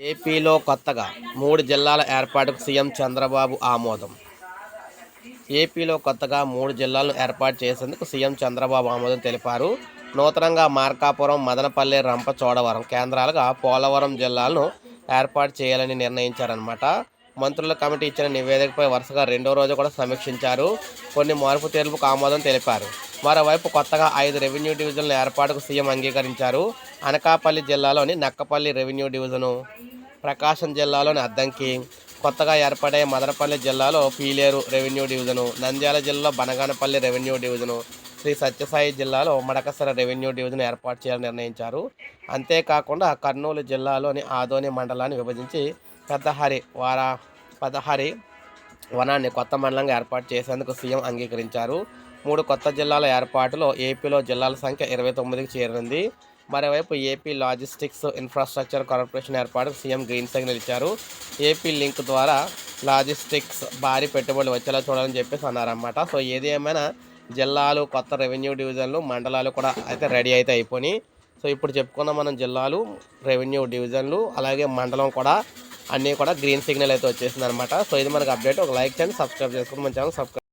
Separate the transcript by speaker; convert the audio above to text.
Speaker 1: ఏపీలో కొత్తగా మూడు జిల్లాల ఏర్పాటుకు సీఎం చంద్రబాబు ఆమోదం. ఏపీలో కొత్తగా మూడు జిల్లాలను ఏర్పాటు చేసేందుకు సీఎం చంద్రబాబు ఆమోదం తెలిపారు. నూతనంగా మార్కాపురం మదనపల్లి రంపచోడవరం కేంద్రాలుగా పోలవరం జిల్లాలను ఏర్పాటు చేయాలని నిర్ణయించారన్నమాట. మంత్రుల కమిటీ ఇచ్చిన నివేదికపై వరుసగా రెండో రోజు కూడా సమీక్షించారు. కొన్ని మార్పు తీర్పుకు ఆమోదం తెలిపారు. మరోవైపు కొత్తగా ఐదు రెవెన్యూ డివిజన్ల ఏర్పాటుకు సీఎం అంగీకరించారు. అనకాపల్లి జిల్లాలోని నక్కపల్లి రెవెన్యూ డివిజను ప్రకాశం జిల్లాలోని అద్దంకి కొత్తగా ఏర్పడే మదనపల్లి జిల్లాలో పీలేరు రెవెన్యూ డివిజను నంద్యాల జిల్లాలో బనగానపల్లి రెవెన్యూ డివిజను శ్రీ సత్యసాయి జిల్లాలో మడకసర రెవెన్యూ డివిజన్ ఏర్పాటు చేయాలని నిర్ణయించారు. అంతేకాకుండా కర్నూలు జిల్లాలోని ఆదోని మండలాన్ని విభజించి పెద్దహరి వారా పెద్దహరి వనాన్ని కొత్త మండలంగా ఏర్పాటు చేసేందుకు సీఎం అంగీకరించారు. మూడు కొత్త జిల్లాల ఏర్పాటులో ఏపీలో జిల్లాల సంఖ్య ఇరవై తొమ్మిదికి చేరింది. మరోవైపు ఏపీ లాజిస్టిక్స్ ఇన్ఫ్రాస్ట్రక్చర్ కార్పొరేషన్ ఏర్పాటుకు సీఎం గ్రీన్ సిగ్నల్ ఇచ్చారు. ఏపీ లింక్ ద్వారా లాజిస్టిక్స్ భారీ పెట్టుబడులు వచ్చేలా చూడాలని చెప్పేసి అన్నారన్నమాట. సో ఏది ఏమైనా జిల్లాలు కొత్త రెవెన్యూ డివిజన్లు మండలాలు కూడా అయితే రెడీ అయితే అయిపోయినాయి. సో ఇప్పుడు చెప్పుకున్న మనం జిల్లాలు రెవెన్యూ డివిజన్లు అలాగే మండలం కూడా. అన్నీ కూడా గ్రీన్ సిగ్నల్ అయితే వచ్చేసింది అనమాట సో ఇది మనకు అప్డేట్. ఒక లైక్ చేయండి సబ్స్క్రైబ్ చేసుకుని మన ఛానల్ సబ్స్క్రైబ్